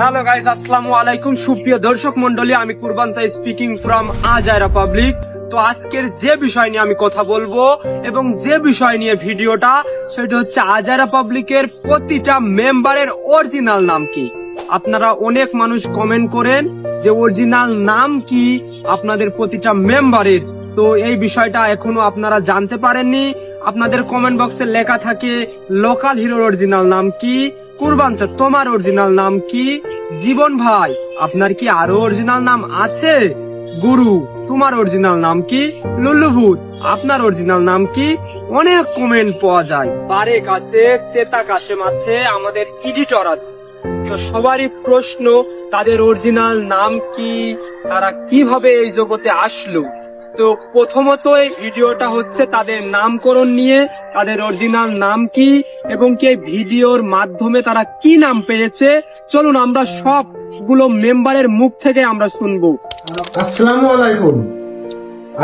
Hello guys আসসালামু আলাইকুম। সুপ্রিয় দর্শক মন্ডলী আমি কুরবান সাই স্পিকিং ফ্রম আজায়রা পাবলিক তো আজকের যে বিষয় নিয়ে আমি কথা বলব এবং যে বিষয় নিয়ে ভিডিওটা, সেটা হচ্ছে আজায়রা পাবলিকের প্রতিটা মেম্বারের অরিজিনাল নাম কি? আপনারা অনেক মানুষ কমেন্ট করেন যে অরিজিনাল নাম কি আপনাদের প্রতিটা মেম্বারের তো এই বিষয়টা এখনও আপনারা জানতে পারেননি। আপনাদের কমেন্ট বক্সে লেখা থাকে লোকাল হিরোর অরিজিনাল নাম কি? কুরবান তোমার অরিজিনাল নাম কি? জীবন ভাই, আপনার কি আরও অরিজিনাল নাম আছে? গুরু, তোমার অরিজিনাল নাম কি? লুল্লুভূত, আপনার অরিজিনাল নাম কি? অনেক কমেন্ট পাওয়া যায়। বারেক আছে, চেতা কাশেম আছে, আমাদের এডিটর আছে। তো সবারই প্রশ্ন, তাদের অরিজিনাল নাম কি? তারা কীভাবে এই জগতে আসলো? তো প্রথমত এই ভিডিওটা হচ্ছে তাদের নামকরণ নিয়ে তাদের অরিজিনাল নাম কি এবং কি এই ভিডিওর মাধ্যমে তারা কি নাম পেয়েছে। চলুন আমরা সবগুলো মেম্বারের মুখ থেকে আমরা শুনব। আসসালামু আলাইকুম।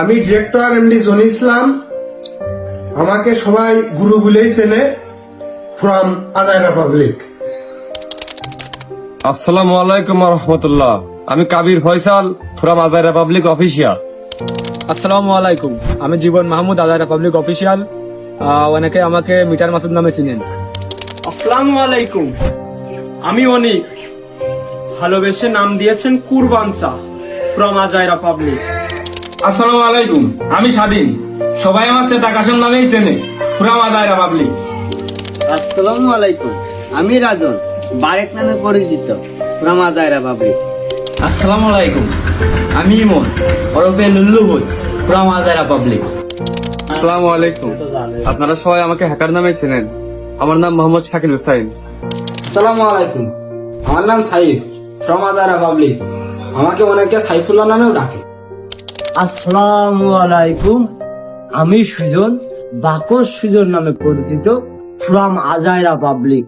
আমি ডিরেক্টর এমডি জনি ইসলাম। আমাকে সবাই গুরু বলেই চেনে ফ্রম আদায়রা পাবলিক আসসালামু আলাইকুম রহমতুল্লাহ। আমি কাবির ফয়সাল ফ্রম আজাই রিপাবলিক অফিসিয়াল আসসালামু আলাইকুম। আমি Jibon Mahmud other public official অনেকে আমাকে মিটার মাসুদ নামে চিনেন। আসসালামু আলাইকুম। আমি অনিক। ভালোবেসে নাম দিয়েছেন কুরবানসা ফ্রম আজাইরা পাবলিক আসসালামু আলাইকুম। আমি স্বাধীন। সবাই আমার সেটা কাশেম নামেই চেনে। ফ্রম আজাই রিপাবলিক আসসালামু আলাইকুম। আমি রাজন। বারেক নামে পরিচিত। রামাজায়রা পাবলিক আসসালামু আলাইকুম। আমি ইমন ওরফে লুল্লুভূত ফ্রম আজারা পাবলিক আসসালামু আলাইকুম। আপনারা সবাই আমাকে হ্যাকার নামে চেনেন। আমার নাম মোহাম্মদ শাকিল হুসাইন। আসসালামু আলাইকুম। আমার নাম সাইফ ফ্রম আজারা পাবলিক আমাকে অনেকে সাইফুল্লাহ নামেও ডাকে। আসসালামু আলাইকুম। আমি সুজন বাকস সুজন নামে পরিচিত ফ্রম আজাইরা পাবলিক